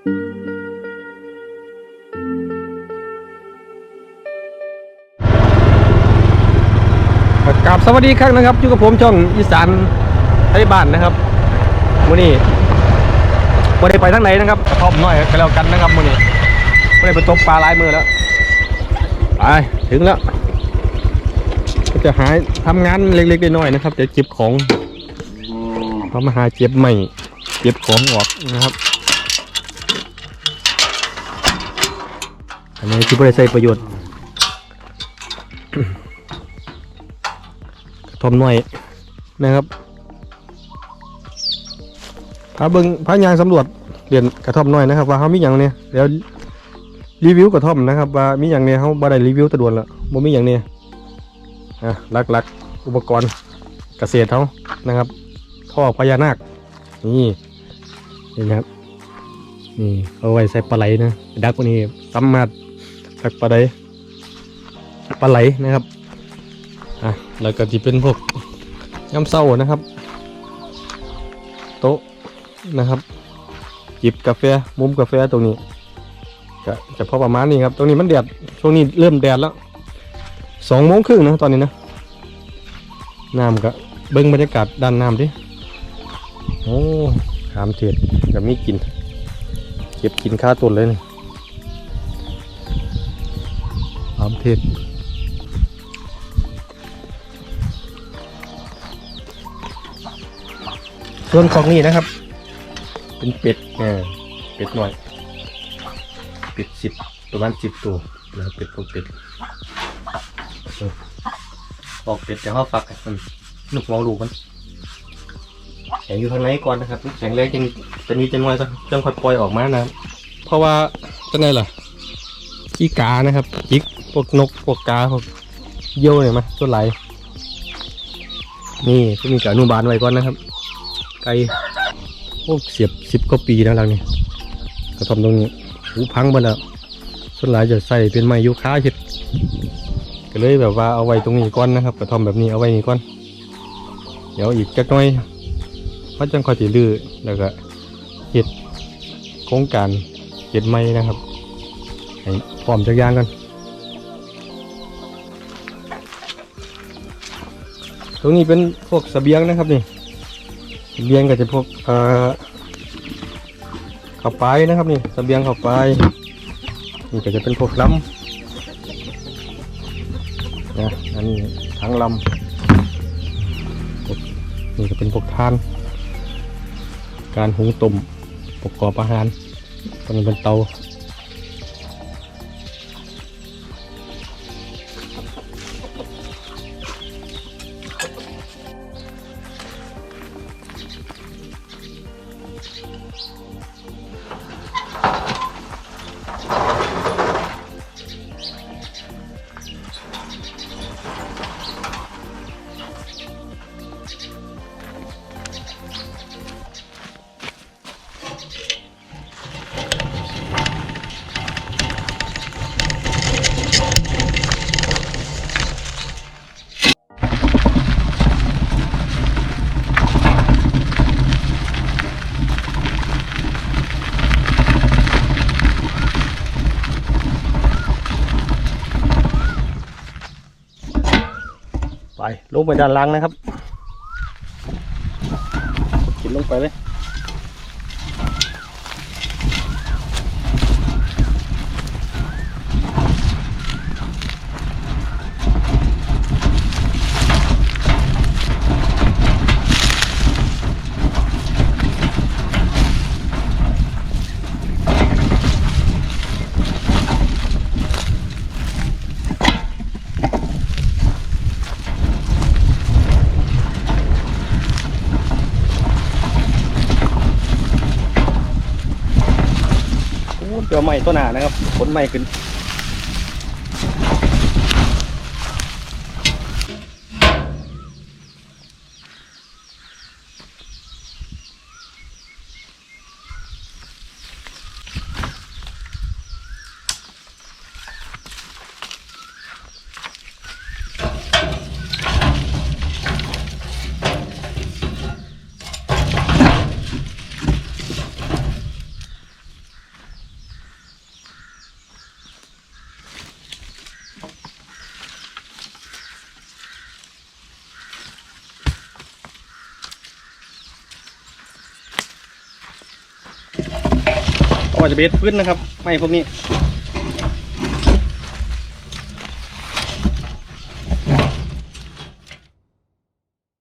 กราบสวัสดีครับนะครับอยู่กับผมช่องอีสานไทยบ้านนะครับมื่นี่วันนี้ไปทางไหนนะครับกท่อมน่อยก็แล้วกันนะครับมื่นี่วันนี้ไปตกปลาลายมือแล้วไปถึงแล้วก็จะหายทำงานเล็กๆน้อยๆนะครับจะเก็บของทำมาหาเก็บใหม่เก็บของออกนะครับ อันนี้ที่บริใช้ประโยชน์กระทอมหน่อยนะครับพาเบิงพายางสำรวจเรียนกระท่อมหน่อยนะครับ ว่าเขามีอย่างเนี่ยเดี๋ยวรีวิวกระท่อมนะครับ ว่ามีอย่างเนี่ยเขาบ่ได้รีวิวตะดวนละบ่มีอย่างเนี่ยอะหลักๆอุปกรณ์เกษตรเขานะครับท่อพญานาคนี่นี่นะครับนี่เอาไว้ใส่ปลาไหลนะดักวันนี้สามารถ ดักปลาไหลปลาไหลนะครับอะแล้วก็ที่เป็นพวกย่ำเศร้านะครับ โต๊ะนะครับ จิบกาแฟมุมกาแฟตรงนี้ก็จะพอประมาณนี้ครับ ตรงนี้มันแดดช่วงนี้เริ่มแดดแล้วสองโมงครึ่งนะตอนนี้นะน้ำก็เบิ้งบรรยากาศด้านน้ำดิโอ้ขามเทียดกับมีกิน เก็บกินค่าตุนเลยนี่ ขามเทียดส่วนของนี่นะครับ เป็นเป็ดเออเป็ดหน่อย เป็ดสิบประมาณสิบตัวนะครับเป็ดพวกเป็ดออกเป็ดจะเข้าฟักมันนุกมองดูมันแข็งอยู่ข้างในก่อนนะครับแข็งแรงจังจะนี้จะน้อยสักจังค่อยปล่อยออกมานะเพราะว่าจะไงล่ะขี้กานะครับจิก พวกนกพวกกาพวกเยี่ยวเนี่ยมาตัวไหลนี่ก็มีการอนุบาลไว้ก่อนนะครับ ไกลโอ้เสียบสิบกว่าปีแล้วหลังนี้กระทำตรงนี้หูพังไปแล้วส่วนหลายจะใส่เป็นไม้ยูคาเห็ดก็เลยแบบว่าเอาไว้ตรงนี้ก่อนนะครับกระทำแบบนี้เอาไว้นี่ก่อน เดี๋ยวอีกจักหน่อยมันจังคอยตีลือแล้วก็เห็ดโครงการเห็ดไม้นะครับให้พร้อมจักย่างกัน ตรงนี้เป็นพวกเสบียงนะครับนี่เสบียงก็จะพวกเอ่อข้าวปนะครับนี่เสบียงข้าวปนี่ก็จะเป็นพวกลำนะอันนี้ทั้งลำนี่ก็เป็นพวกทาน การหุงต้มประกอบอาหารตรงนี้เป็นเตา ไปลงไปด้านล่างนะครับกินลงไปเลย ใหม่ต้นหนานะครับผลใหม่ขึ้น ก่อจะเบสพื้นนะครับ ไม่พวกนี้